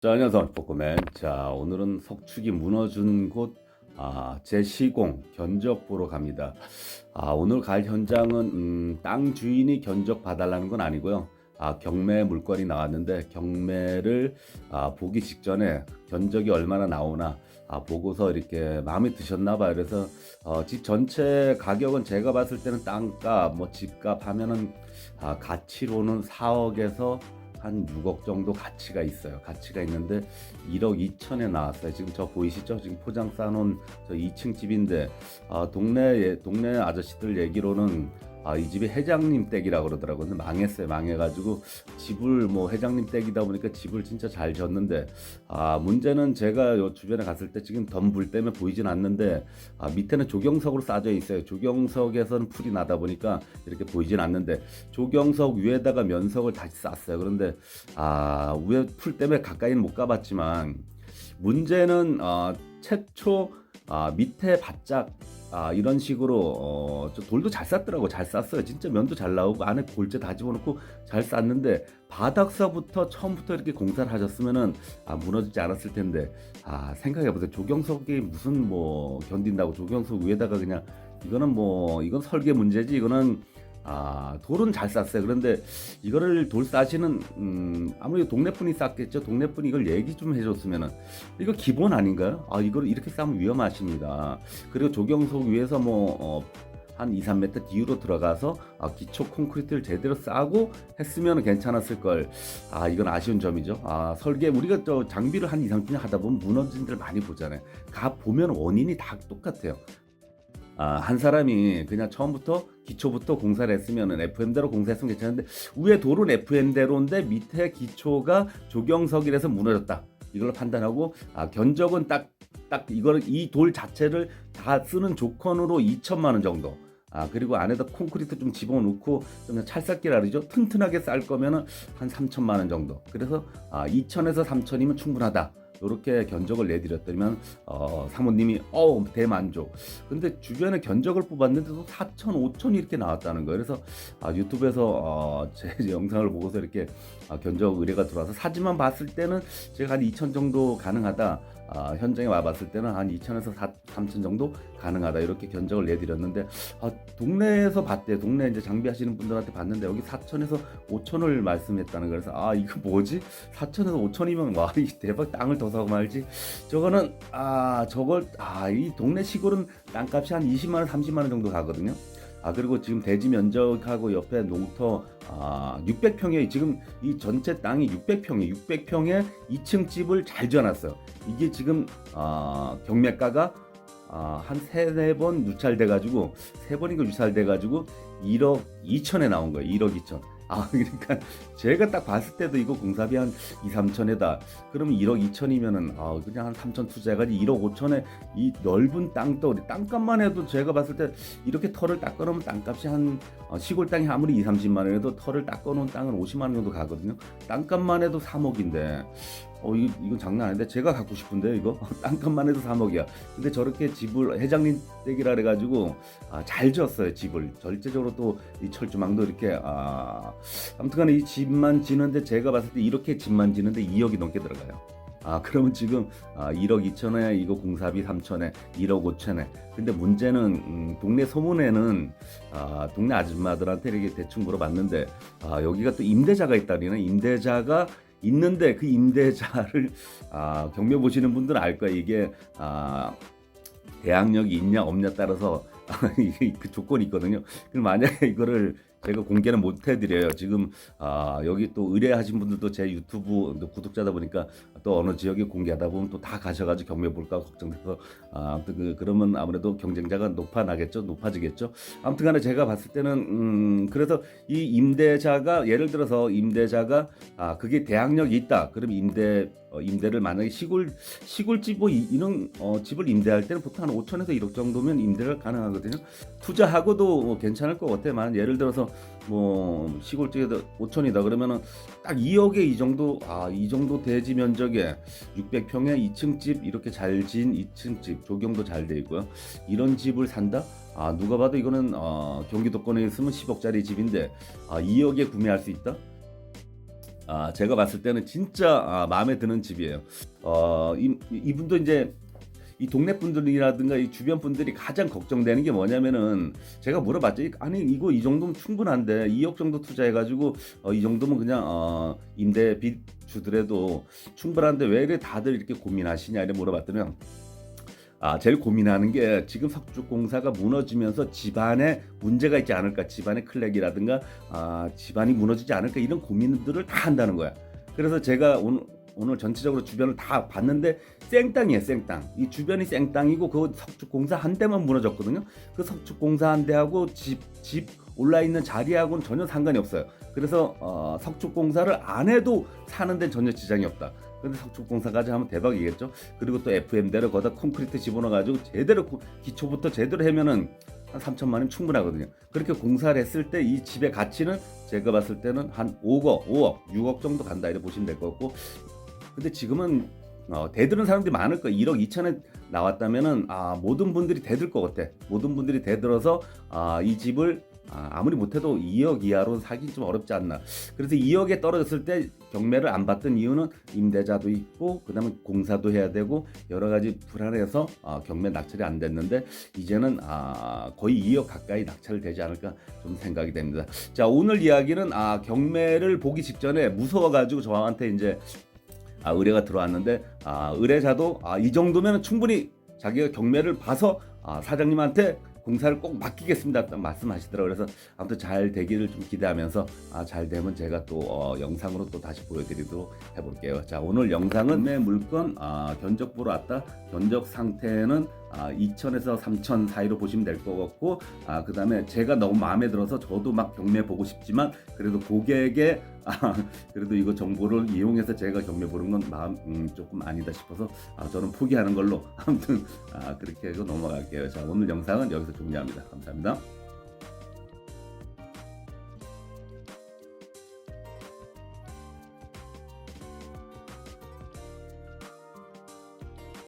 자, 안녕하세요. 포코맨. 자, 오늘은 석축이 무너진 곳, 아, 제 시공 견적 보러 갑니다. 아, 오늘 갈 현장은, 음, 땅 주인이 견적 봐달라는 건 아니고요. 아, 경매 물건이 나왔는데, 경매를, 아, 보기 직전에 견적이 얼마나 나오나, 아, 보고서 이렇게 마음에 드셨나 봐요. 그래서, 어, 집 전체 가격은 제가 봤을 때는 땅값, 뭐 집값 하면은, 아, 가치로는 4억에서 한 6억 정도 가치가 있어요. 가치가 있는데 1억 2천에 나왔어요. 지금 저 보이시죠? 지금 포장 싸놓은 저 2층 집인데 아, 동네 동네 아저씨들 얘기로는 아, 이 집이 회장님 댁이라고 그러더라고요. 근데 망했어요. 망해가지고 집을 뭐 회장님 댁이다 보니까 집을 진짜 잘 졌는데 아, 문제는 제가 요 주변에 갔을 때 지금 덤불 때문에 보이진 않는데 아, 밑에는 조경석으로 싸져 있어요. 조경석에서는 풀이 나다 보니까 이렇게 보이진 않는데 조경석 위에다가 면석을 다시 쌌어요. 그런데 아, 위에 풀 때문에 가까이는 못 가봤지만 문제는 어, 최초 아, 밑에 바짝 아, 이런 식으로 어, 저 돌도 잘 쌌더라고. 잘 쌌어요. 진짜 면도 잘 나오고 안에 골재 다 집어넣고 잘 쌌는데 바닥서부터 처음부터 이렇게 공사를 하셨으면은 아, 무너지지 않았을 텐데. 아 생각해보세요. 조경석이 무슨 뭐 견딘다고 조경석 위에다가 그냥 이거는 뭐 이건 설계 문제지. 이거는 아 돌은 잘 쌌어요 그런데 이거를 돌 싸시는 음 아무래도 동네 분이 쌌겠죠 동네 분이 이걸 얘기 좀 해줬으면은 이거 기본 아닌가요? 아 이걸 이렇게 싸면 위험하십니다. 그리고 조경석 위에서 뭐 어, 한 2, 3m 뒤로 들어가서 아, 기초 콘크리트를 제대로 싸고 했으면 괜찮았을 걸. 아 이건 아쉬운 점이죠. 아 설계 우리가 저 장비를 한 2, 3년 하다 보면 무너진 데를 많이 보잖아요. 가 보면 원인이 다 똑같아요. 아, 한 사람이 그냥 처음부터 기초부터 공사를 했으면은 FM대로 공사했으면 괜찮은데 위에 돌은 FM대로인데 밑에 기초가 조경석이라서 무너졌다. 이걸 판단하고 아, 견적은 딱 딱 이거를 이돌 자체를 다 쓰는 조건으로 2천만 원 정도. 아 그리고 안에다 콘크리트 좀 집어넣고 좀 찰싹기라 그러죠 튼튼하게 쌀 거면은 한 3천만 원 정도 그래서 아 2천에서 3천이면 충분하다 이렇게 견적을 내드렸더니만 어, 사모님이 어 대만족. 근데 주변에 견적을 뽑았는데도 4천, 5천 이렇게 나왔다는 거예요. 그래서 아, 유튜브에서 어, 제 영상을 보고서 이렇게 아, 견적 의뢰가 들어와서 사진만 봤을 때는 제가 한 2천 정도 가능하다. 아, 현장에 와봤을 때는 한 2천에서 3천 정도 가능하다 이렇게 견적을 내드렸는데 아, 동네에서 봤대. 동네 이제 장비하시는 분들한테 봤는데 여기 4천에서 5천을 말씀했다는 거라서 아 이거 뭐지? 4천에서 5천이면 와 이 대박 땅을 더 사고 말지. 저거는 아 저걸 아 이 동네 시골은 땅값이 한 20만 원 30만 원 정도 가거든요 아 그리고 지금 대지 면적하고 옆에 농터 아 600평에 지금 이 전체 땅이 600평에 600평에 2층 집을 잘 지어놨어요. 이게 지금 아 경매가가 아, 한 세네 번 누찰돼 가지고 세 번인가 누찰돼 가지고 1억 2천에 나온 거예요. 1억 2천. 아 그러니까 제가 딱 봤을 때도 이거 공사비 한 2, 3천에다 그러면 1억 2천이면은 아 그냥 한 3천 투자해가지고 1억 5천에 이 넓은 땅도 땅값만 해도 제가 봤을 때 이렇게 털을 닦아놓으면 땅값이 한 어, 시골 땅이 아무리 2, 30만 원에도 털을 닦아놓은 땅은 50만 원 정도 가거든요. 땅값만 해도 3억인데 어 이거 이건 장난 아닌데 제가 갖고 싶은데 이거 땅값만 해도 3억이야. 근데 저렇게 집을 회장님 댁이라 그래가지고 아, 잘 지었어요 집을 절대적으로 또 이 철조망도 이렇게 아 아무튼간에 이 집만 지는데 제가 봤을 때 이렇게 집만 지는데 2억이 넘게 들어가요. 아 그러면 지금 아, 1억 2천에 이거 공사비 3천에 1억 5천에 근데 문제는 음, 동네 소문에는 아, 동네 아줌마들한테 이렇게 대충 물어봤는데 아, 여기가 또 임대자가 있다리는 임대자가 있는데 그 임대자를 아, 경매 보시는 분들은 알 거예요 이게 아, 대항력이 있냐 없냐 따라서 그 조건이 있거든요. 그럼 만약에 이거를 제가 공개는 못 해드려요. 지금 아, 여기 또 의뢰하신 분들도 제 유튜브 구독자다 보니까 또 어느 지역에 공개하다 보면 또 다 가셔가지고 경매 볼까 걱정돼서 아, 아무튼 그, 그러면 아무래도 경쟁자가 높아 나겠죠, 높아지겠죠. 아무튼간에 제가 봤을 때는 음, 그래서 이 임대자가 예를 들어서 임대자가 아 그게 대항력이 있다. 그럼 임대 어, 임대를 만약에 시골 시골집 뭐 이- 이런 어, 집을 임대할 때는 보통 한 5천에서 1억 정도면 임대가 가능하거든요. 투자하고도 뭐 괜찮을 것 같아만 예를 들어서 뭐 시골집에도 5천이다 그러면은 딱 2억에 이 정도 아 이 정도 대지 면적에 600평에 2층 집 이렇게 잘 지은 2층 집 조경도 잘 돼 있고요. 이런 집을 산다? 아 누가 봐도 이거는 어, 경기도권에 있으면 10억짜리 집인데 아 2억에 구매할 수 있다? 아, 제가 봤을 때는 진짜 아, 마음에 드는 집이에요. 어, 이, 이분도 이제 이 동네 분들이라든가 이 주변 분들이 가장 걱정되는 게 뭐냐면은 제가 물어봤죠. 이- 아니 이거 이 정도면 충분한데 2억 정도 투자해가지고 어, 이 정도면 그냥 어, 임대 빚 주더라도 충분한데 왜 이래 다들 이렇게 고민하시냐 이래 물어봤더니 아 제일 고민하는 게 지금 석주공사가 무너지면서 집안에 문제가 있지 않을까 집안의 클렉이라든가 아 집안이 무너지지 않을까 이런 고민들을 다 한다는 거야. 그래서 제가 오늘 오늘 전체적으로 주변을 다 봤는데 생땅이에요, 생땅. 이 주변이 생땅이고 그 석축공사 한 대만 무너졌거든요. 그 석축공사 한 대하고 집, 집 올라 있는 자리하고는 전혀 상관이 없어요. 그래서 어, 석축공사를 안 해도 사는 데는 전혀 지장이 없다. 근데 석축공사까지 하면 대박이겠죠. 그리고 또 FM대로 거기다 콘크리트 집어넣어가지고 제대로 고- 기초부터 제대로 하면은 한 3천만 원 충분하거든요. 그렇게 공사를 했을 때 이 집의 가치는 제가 봤을 때는 한 5억, 5억, 6억 정도 간다 이렇게 보시면 될 것 같고 근데 지금은 어, 대드는 사람들이 많을 거예요. 1억 2천에 나왔다면은 아, 모든 분들이 대들 것 같아. 모든 분들이 대들어서 아, 이 집을 아, 아무리 못해도 2억 이하로 사기 좀 어렵지 않나. 그래서 2억에 떨어졌을 때 경매를 안 받던 이유는 임대자도 있고 그다음에 공사도 해야 되고 여러 가지 불안해서 아, 경매 낙찰이 안 됐는데 이제는 아, 거의 2억 가까이 낙찰되지 않을까 좀 생각이 됩니다. 자 오늘 이야기는 아, 경매를 보기 직전에 무서워가지고 저한테 이제 아, 의뢰가 들어왔는데 아, 의뢰자도 아, 이 정도면 충분히 자기가 경매를 봐서 아, 사장님한테 공사를 꼭 맡기겠습니다 딱 말씀하시더라고요. 그래서 아무튼 잘 되기를 좀 기대하면서 아, 잘 되면 제가 또 어, 영상으로 또 다시 보여드리도록 해볼게요. 자 오늘 영상은 매 물건 아, 견적 보러 왔다. 견적 상태는 아, 2천에서 3천 사이로 보시면 될 것 같고 아, 그 다음에 제가 너무 마음에 들어서 저도 막 경매 보고 싶지만 그래도 고객의 아, 그래도 이거 정보를 이용해서 제가 경매 보는 건 마음 음, 조금 아니다 싶어서 아, 저는 포기하는 걸로 아무튼 아, 그렇게 해서 넘어갈게요. 자 오늘 영상은 여기서 종료합니다. 감사합니다.